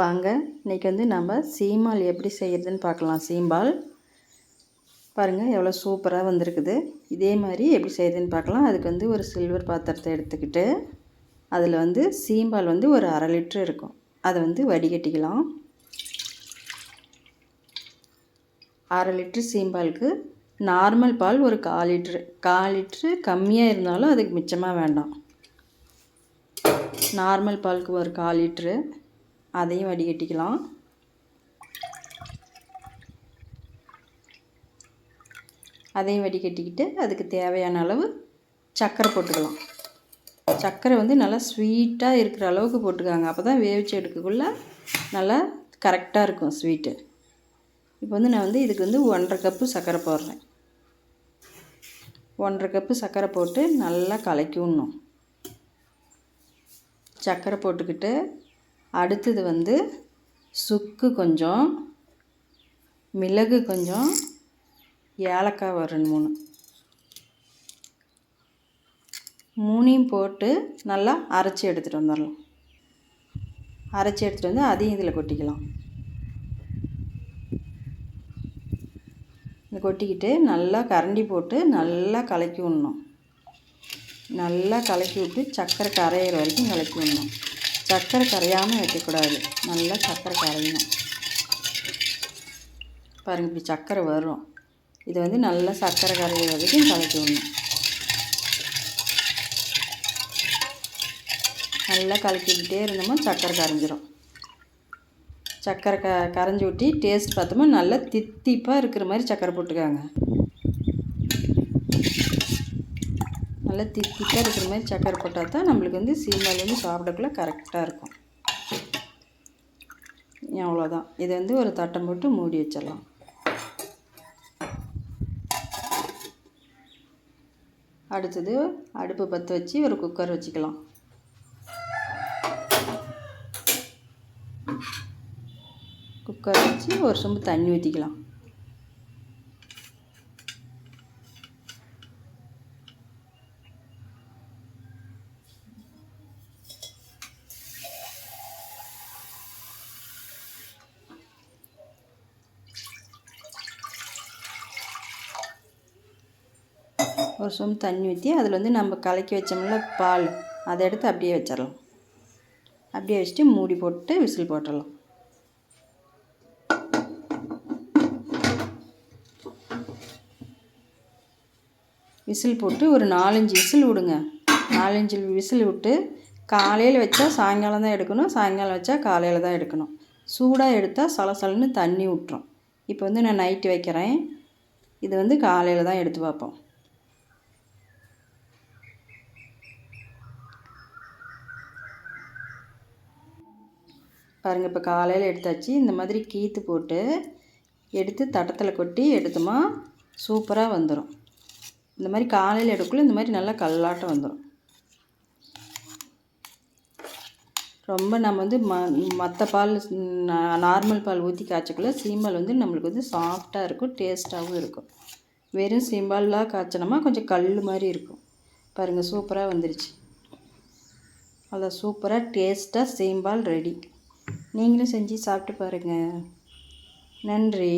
வாங்க இன்றைக்கி வந்து நம்ம சீமால் எப்படி செய்கிறதுன்னு பார்க்கலாம். சீம்பால் பாருங்கள் எவ்வளோ சூப்பராக வந்திருக்குது. இதே மாதிரி எப்படி செய்கிறதுன்னு பார்க்கலாம். அதுக்கு வந்து ஒரு சில்வர் பாத்திரத்தை எடுத்துக்கிட்டு அதில் வந்து சீம்பால் வந்து ஒரு அரை லிட்ரு இருக்கும். அதை வந்து வடிகட்டிக்கலாம். அரை லிட்ரு சீம்பாலுக்கு நார்மல் பால் ஒரு கால் லிட்ரு கால் லிட்ரு கம்மியாக இருந்தாலும் அதுக்கு மிச்சமாக வேண்டாம். நார்மல் பாலுக்கு ஒரு கால் லிட்ரு அதையும் வடிகட்டிக்கலாம். அதையும் வடிகட்டிக்கிட்டு அதுக்கு தேவையான அளவு சர்க்கரை போட்டுக்கலாம். சர்க்கரை வந்து நல்லா ஸ்வீட்டாக இருக்கிற அளவுக்கு போட்டுக்காங்க. அப்போ தான் வேவிச்சு எடுக்கக்குள்ளே நல்லா கரெக்டாக இருக்கும் ஸ்வீட்டு. இப்போ வந்து நான் வந்து இதுக்கு வந்து ஒன்றரை கப்பு சர்க்கரை போடுறேன். ஒன்றரை கப்பு சர்க்கரை போட்டு நல்லா கலக்கி விடணும். சர்க்கரை போட்டுக்கிட்டு அடுத்தது வந்து சுக்கு கொஞ்சம் மிளகு கொஞ்சம் ஏலக்காய் ஒரு ரெண்டு மூணு. மூணையும் போட்டு நல்லா அரைச்சி எடுத்துகிட்டு வந்துடலாம். அரைச்சி எடுத்துகிட்டு வந்து அதையும் இதில் கொட்டிக்கலாம். இதை கொட்டிக்கிட்டு நல்லா கரண்டி போட்டு நல்லா கலக்கி விடணும். நல்லா கலக்கி விட்டு சக்கரை கரையிற வரைக்கும் கலக்கி விடணும். சர்க்கரை கரையாமல் வைக்கக்கூடாது. நல்லா சர்க்கரை கரையணும் பாருங்கள் இப்படி சர்க்கரை வரும். இதை வந்து நல்லா சர்க்கரை கரைய வரைக்கும் கலக்கி விடணும். நல்லா கலக்கிக்கிட்டே இருந்தோமோ சர்க்கரை கரைஞ்சிரும். சர்க்கரை க கரைஞ்சி ஊட்டி டேஸ்ட் பார்த்தோமா நல்லா தித்திப்பாக இருக்கிற மாதிரி சர்க்கரை போட்டுக்காங்க. நல்லா தித்திப்பாக இருக்கிற மாதிரி சக்கரை போட்டால் தான் நம்மளுக்கு வந்து சீமால் வந்து சாப்பிடக்குள்ள கரெக்டாக இருக்கும். அவ்வளோதான். இதை வந்து ஒரு தட்டம் போட்டு மூடி வச்சிடலாம். அடுத்தது அடுப்பு பற்ற வச்சு ஒரு குக்கர் வச்சுக்கலாம். குக்கர் வச்சு ஒரு சொம்பு தண்ணி ஊற்றிக்கலாம் ஒரு சொம்பு தண்ணி ஊற்றி அதில் வந்து நம்ம கலக்கி வச்சோம்ல பால் அதை எடுத்து அப்படியே வச்சிடலாம். அப்படியே வச்சுட்டு மூடி போட்டு விசில் போட்டுடலாம். விசில் போட்டு ஒரு நாலஞ்சு விசில் விடுங்க. நாலஞ்சு விசில் விட்டு காலையில் வச்சா சாயங்காலம் தான் எடுக்கணும் சாயங்காலம் வச்சா காலையில் தான் எடுக்கணும். சூடாக எடுத்தால் சலசலன்னு தண்ணி விட்டுரும் இப்போ வந்து நான் நைட்டு வைக்கிறேன். இது வந்து காலையில் தான் எடுத்து பார்ப்போம். பாருங்கள் இப்போ காலையில் எடுத்தாச்சு. இந்த மாதிரி கீத்து போட்டு எடுத்து தட்டத்தில் கொட்டி எடுத்தோமா சூப்பராக வந்துடும் இந்த மாதிரி காலையில் எடுக்கக்குள்ள இந்த மாதிரி நல்லா கல்லாட்டம் வந்துடும் ரொம்ப நம்ம வந்து ம மற்ற பால் நார்மல் பால் ஊற்றி காய்ச்சக்குள்ள சீம்பால் வந்து நம்மளுக்கு வந்து சாஃப்டாக இருக்கும் டேஸ்ட்டாகவும் இருக்கும். வெறும் சீம்பாலாக காய்ச்சினோமா கொஞ்சம் கல் மாதிரி இருக்கும். பாருங்கள் சூப்பராக வந்துருச்சு. அவ்வளோ சூப்பராக டேஸ்ட்டாக சீம்பால் ரெடி நீங்களும் செஞ்சு சாப்பிட்டு பாருங்கள் நன்றி.